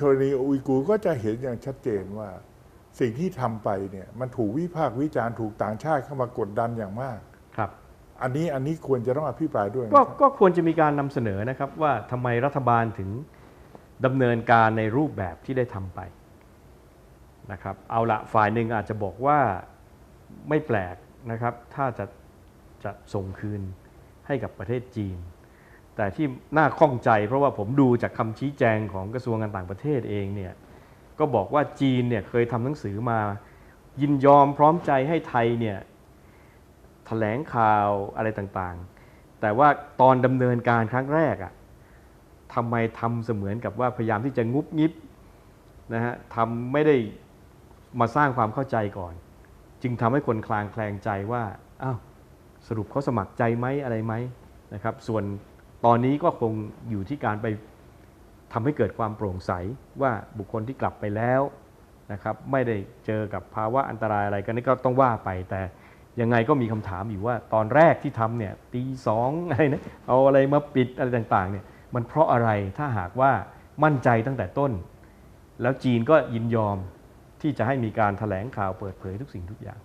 กรณีอุยกูร์ก็จะเห็นอย่างชัดเจนว่า สิ่งที่ทำไปเนี่ยมันถูกวิพากษ์วิจารณ์ถูกต่างชาติเข้ามากดดันอย่างมากครับอันนี้อันนี้ควรจะต้องอภิปรายด้วยนะคก็รับก็ควรจะมีการนำเสนอนะครับว่าทำไมรัฐบาลถึงดำเนินการในรูปแบบที่ได้ทำไปนะครับเอาละฝ่ายหนึ่งอาจจะบอกว่าไม่แปลกนะครับถ้าจะจะส่งคืนให้กับประเทศจีน แต่ที่น่าข้องใจเพราะว่าผมดูจากคำชี้แจงของกระทรวงการต่างประเทศเองเนี่ยก็บอกว่าจีนเนี่ยเคยทำหนังสือมา ยินยอมพร้อมใจให้ไทยเนี่ยแถลงข่าวอะไรต่างๆ แต่ว่าตอนดำเนินการครั้งแรกอะทำไมทำเสมือนกับว่าพยายามที่จะงุบงิบนะฮะทำไม่ได้มาสร้างความเข้าใจก่อน จึงทำให้คนคลางแคลงใจว่าอ้าวสรุปเขาสมัครใจไหมอะไรไหมนะครับ ส่วน ตอนนี้ก็คงอยู่ที่การไปทำให้เกิดความโปร่งใสว่าบุคคลที่กลับไปแล้วนะครับไม่ได้เจอกับภาวะอันตรายอะไรกันนี่ก็ต้องว่าไป แต่ยังไงก็มีคำถามอยู่ว่าตอนแรกที่ทำเนี่ยตีสองอะไรนะเอาอะไรมาปิดอะไรต่างๆเนี่ยมันเพราะอะไรถ้าหากว่ามั่นใจตั้งแต่ต้น แล้วจีนก็ยินยอมที่จะให้มีการแถลงข่าวเปิดเผยทุกสิ่งทุกอย่าง